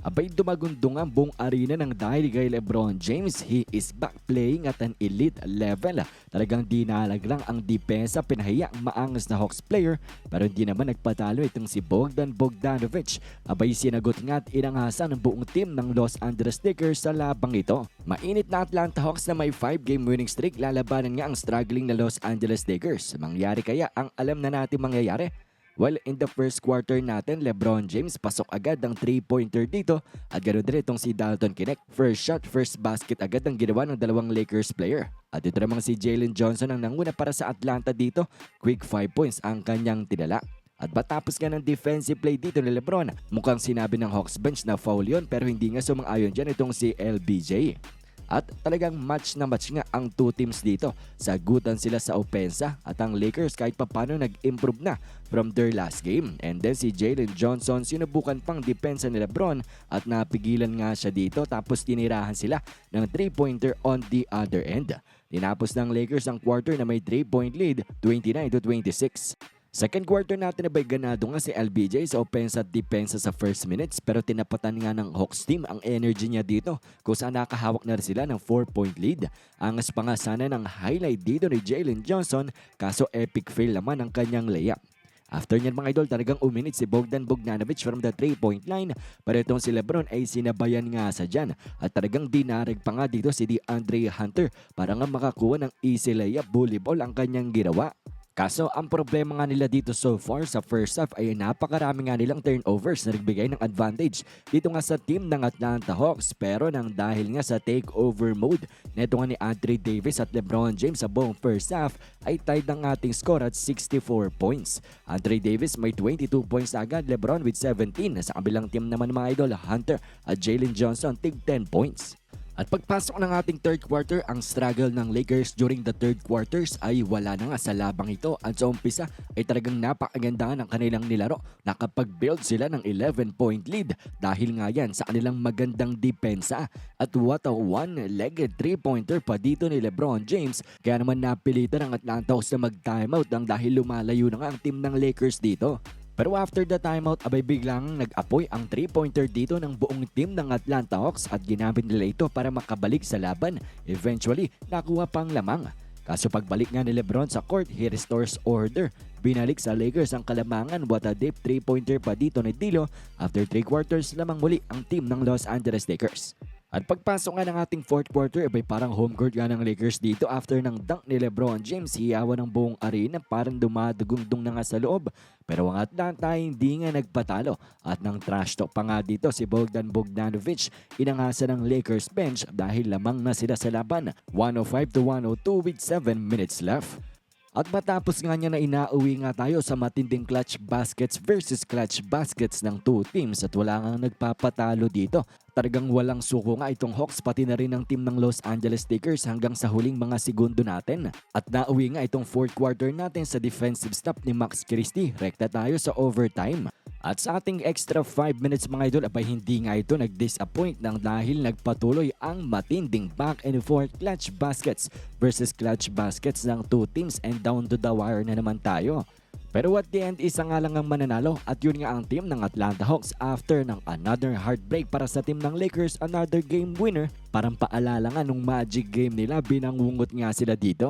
Abay dumagundong ang buong arena ng dahil kay Lebron James. He is back playing at an elite level. Talagang dinalag lang ang depensa pinahiya ang maangas na Hawks player pero hindi naman nagpatalo itong si Bogdan Bogdanovic. Abay sinagot nga at inangasan ng buong team ng Los Angeles Lakers sa labang ito. Mainit na Atlanta Hawks na may 5 game winning streak lalabanan nga ang struggling na Los Angeles Lakers. Mangyari kaya ang alam na natin mangyayari? Well, in the first quarter natin, Lebron James pasok agad ang 3-pointer dito at ganoon din itong si Dalton Kinect. First shot, first basket agad ang ginawa ng dalawang Lakers player. At ito namang si Jalen Johnson ang nanguna para sa Atlanta dito. Quick 5 points ang kanyang tinala. At matapos nga ng defensive play dito ni Lebron, mukhang sinabi ng Hawks bench na foul yon pero hindi nga sumang-ayon dyan itong si LBJ. At talagang match na match nga ang two teams dito. Sagutan sila sa opensa at ang Lakers kahit papano nag-improve na from their last game. And then si Jalen Johnson sinubukan pang depensa ni Lebron at napigilan nga siya dito tapos tinirahan sila ng 3-pointer on the other end. Tinapos ng Lakers ang quarter na may 3-point lead 29 to 26. Second quarter natin na ganado nga si LBJ sa offense at depensa sa first minutes pero tinapatan nga ng Hawks team ang energy niya dito kung saan nakahawak na sila ng 4-point lead. Angas pa nga sana ng highlight dito ni Jalen Johnson kaso epic fail naman ang kanyang layup. After niyan mga idol, talagang uminit si Bogdan Bogdanovic from the 3-point line. Pero itong si Lebron ay sinabayan nga sa dyan. At talagang dinarag pa nga dito si DeAndre Hunter para nga makakuha ng easy layup volleyball ang kanyang ginawa. Kaso ang problema nga nila dito so far sa first half ay napakarami nga nilang turnovers na nagbigay ng advantage dito nga sa team ng Atlanta Hawks pero nang dahil nga sa takeover mode neto nga ni Anthony Davis at LeBron James sa buong first half ay tied ang ating score at 64 points. Anthony Davis may 22 points agad, LeBron with 17 sa kabilang team naman mga idol Hunter at Jalen Johnson tig 10 points. At pagpasok ng ating third quarter, ang struggle ng Lakers during the third quarters ay wala na nga sa labang ito. At sa umpisa ay talagang napakaganda ng kanilang nilaro. Nakapag-build sila ng 11-point lead dahil nga yan sa kanilang magandang depensa. At what a one-legged three-pointer pa dito ni Lebron James. Kaya naman napilitan ang Atlanta Hawks na mag-timeout ang dahil lumalayo na nga ang team ng Lakers dito. Pero after the timeout, abay biglang nag-apoy ang 3-pointer dito ng buong team ng Atlanta Hawks at ginamit nila ito para makabalik sa laban. Eventually, nakuha pang lamang. Kaso pagbalik nga ni Lebron sa court, he restores order. Binalik sa Lakers ang kalamangan what a deep 3-pointer pa dito ni Dilo after 3 quarters lamang muli ang team ng Los Angeles Lakers. At pagpasok nga ng ating fourth quarter, abay parang home court nga ng Lakers dito after ng dunk ni Lebron James, hiyawan ng buong arena parang dumadugungdong na nga sa loob. Pero ang Atlanta hindi nga nagpatalo at nang trash talk pa nga dito si Bogdan Bogdanovic, inangasa ng Lakers bench dahil lamang na sila sa laban, 105 to 102 with 7 minutes left. At matapos nga niya na inauwi nga tayo sa matinding clutch baskets versus clutch baskets ng two teams at wala nga nagpapatalo dito. Talagang walang suko nga itong Hawks pati na rin ang team ng Los Angeles Lakers hanggang sa huling mga segundo natin. At nauwi nga itong fourth quarter natin sa defensive stop ni Max Christie. Rekta tayo sa overtime. At sa ating extra 5 minutes mga idol, abay hindi nga ito nag-disappoint nang dahil nagpatuloy ang matinding back and forth clutch baskets versus clutch baskets ng two teams and down to the wire na naman tayo. Pero at the end, isa nga lang ang mananalo at yun nga ang team ng Atlanta Hawks after ng another heartbreak para sa team ng Lakers, another game winner. Parang paalala nga nung magic game nila, binangungot nga sila dito.